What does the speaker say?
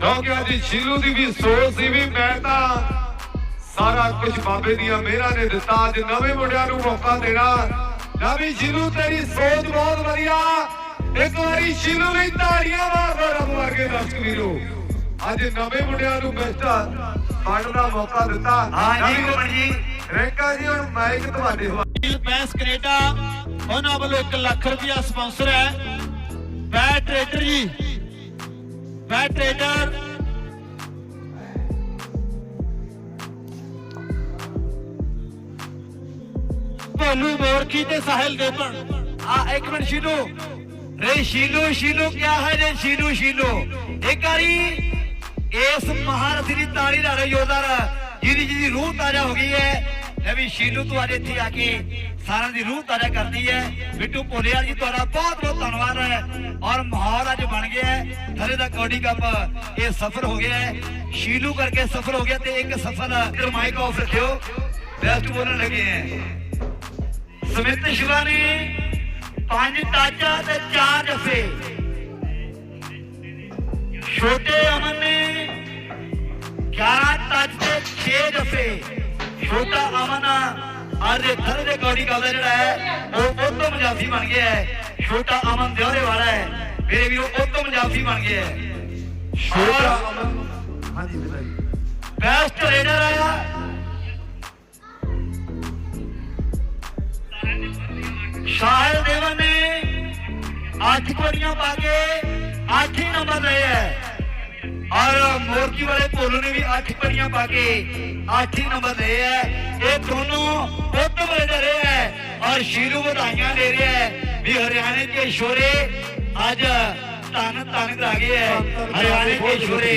ਕਿਉਂਕਿ ਅੱਜ ਸ਼ੀਲੂ ਦੀ ਵੀ ਸੋਚ ਸੀ ਵੀ ਮੈਂ ਤਾਂ ਸਾਰਾ ਕੁਝ ਬਾਬੇ ਦੀਆਂ ਮਿਹਰਾਂ ਨੇ ਦਿੱਤਾ। ਅੱਜ ਨਵੇਂ ਮੁੰਡਿਆਂ ਨੂੰ ਮੌਕਾ ਦੇਣਾ। ਨਾ ਵੀ ਸ਼ੀਲੂ ਤੇਰੀ ਸੋਚ ਬਹੁਤ ਵਧੀਆ। ਇੱਕ ਵਾਰੀ ਸ਼ੀਲੂ ਲਈ ਤਾੜੀਆਂ ਮਾਰ ਰੱਬ ਵਰਗੇ ਦਰਸ਼ਕ ਵੀਰੋ। ਅੱਜ ਨਵੇਂ ਮੁੰਡਿਆਂ ਨੂੰ ਮਿਸਟਰ ਫੰਡ ਦਾ ਮੌਕਾ ਦਿੱਤਾ। ਹਾਂ ਜੀ, ਗੁਰਮਨ ਜੀ। ਰੈਂਕਾ ਜੀ ਹੁਣ ਮਾਈਕ ਤੁਹਾਡੇ ਬੈਂਸ ਕੈਨੇਡਾ, ਉਹਨਾਂ ਵੱਲੋਂ 1 ਲੱਖ ਰੁਪਇਆ ਸਪਾਂਸਰ ਹੈ। ਬੈ ਟ੍ਰੇਡਰ ਜੀ ਬੈ ਟ੍ਰੇਡਰ। ਭੋਲੂ ਮੋਰਕੀ ਤੇ ਸਾਹਿਲ ਦੇਪਣ ਆ, ਇੱਕ ਮਿੰਟ ਸ਼ੀਲੋ ਰੇ ਸ਼ੀਲੋ ਸ਼ੀਲੋ ਕਿਆ ਹੈ ਰੇ ਸ਼ੀਲੋ ਸ਼ੀਲੋ ਇੱਕ ਵਾਰੀ ਇਸ ਮਹਾਰਥੀ ਦੀ ਤਾੜੀ ਲਾ ਰਹੇ ਯੋਧਾਰ ਜਿਹਦੀ ਜਿਹਦੀ ਰੂਹ ਤਾਜ਼ਾ ਹੋ ਗਈ ਹੈ। ਲੈ ਵੀ ਸ਼ੀਲੂ ਤੂੰ ਅੱਜ ਇੱਥੇ ਆ ਕੇ ਸਾਰਿਆਂ ਦੀ ਰੂਹ ਤਾਜ਼ਾ ਕਰਦੀ ਹੈ। ਬਿੱਟੂ ਭੋਲਿਆ ਜੀ, ਤੁਹਾਡਾ ਬਹੁਤ ਬਹੁਤ ਧੰਨਵਾਦ ਹੈ। ਔਰ ਮਾਹੌਲ ਅੱਜ ਬਣ ਗਿਆ ਹੈ। ਥਲੇ ਦਾ ਕੌਡੀ ਕੱਪ ਇਹ ਸਫਰ ਹੋ ਗਿਆ ਹੈ। ਸ਼ੀਲੂ ਕਰਕੇ ਸਫਰ ਹੋ ਗਿਆ ਤੇ ਇੱਕ ਸਫਰ ਮਾਈਕ ਆਫ ਰੱਖਿਓ ਬੈਸਟ ਬੋਲਣ ਲੱਗੇ ਹੈ। ਸਮਿਤ ਸ਼ਿਵਾ ਨੇ ਪੰਜ ਤਾਜਾ ਤੇ ਚਾਰ ਜਫੇ। ਛੋਟੇ ਅਮਨ ਨੇ 11 ਤਾਜ ਤੇ 6 ਜਫੇ। ਛੋਟਾ ਅਮਨ ਅੱਜ ਦੇ ਥਰ ਦੇ ਗੋਡੀ ਕਾ ਜਿਹੜਾ ਹੈ ਉਹ ਉਤਮ ਜਾਫੀ ਬਣ ਗਿਆ ਹੈ। ਛੋਟਾ ਅਮਨ ਦਿਉਰੇ ਵਾਲਾ ਹੈ। ਮੇਰੇ ਵੀਰੋ ਉਤਮ ਜਾਫੀ ਬਣ ਗਿਆ ਹੈ। ਛੋਟਾ ਅਮਨ। ਹਾਂਜੀ ਬਿਲਾਈ ਬੈਸਟ ਰੇਡਰ ਆਇਆ ਸ਼ਾਹਿਲ ਦੇਵਨ ਨੇ ਅੱਠ ਕੋੜੀਆਂ ਪਾ ਕੇ ਅੱਠ ਹੀ ਨੰਬਰ ਲਏ ਹੈ। ਮੋਰਕੀ ਵਾਲੇ ਭੋਲੂ ਨੇ ਵੀ ਅੱਠ ਕੋੜੀਆਂ ਪਾ ਕੇ ਅੱਠ ਹੀ ਨੰਬਰ ਲਏ ਹੈ ਇਹ ਦੋਨੋਂ ਉੱਤਮ ਰੇਡਰ ਹੈ ਔਰ ਸ਼ੀਰੂ ਵਧਾਈਆਂ ਦੇ ਰਿਹਾ ਹੈ ਵੀ ਹਰਿਆਣੇ ਕੇ ਸ਼ੋਰੇ ਅੱਜ ਧੰਨ ਧੰਨ ਆ। ਗਏ ਹੈ ਹਰਿਆਣੇ ਕੇ ਸ਼ੋਰੇ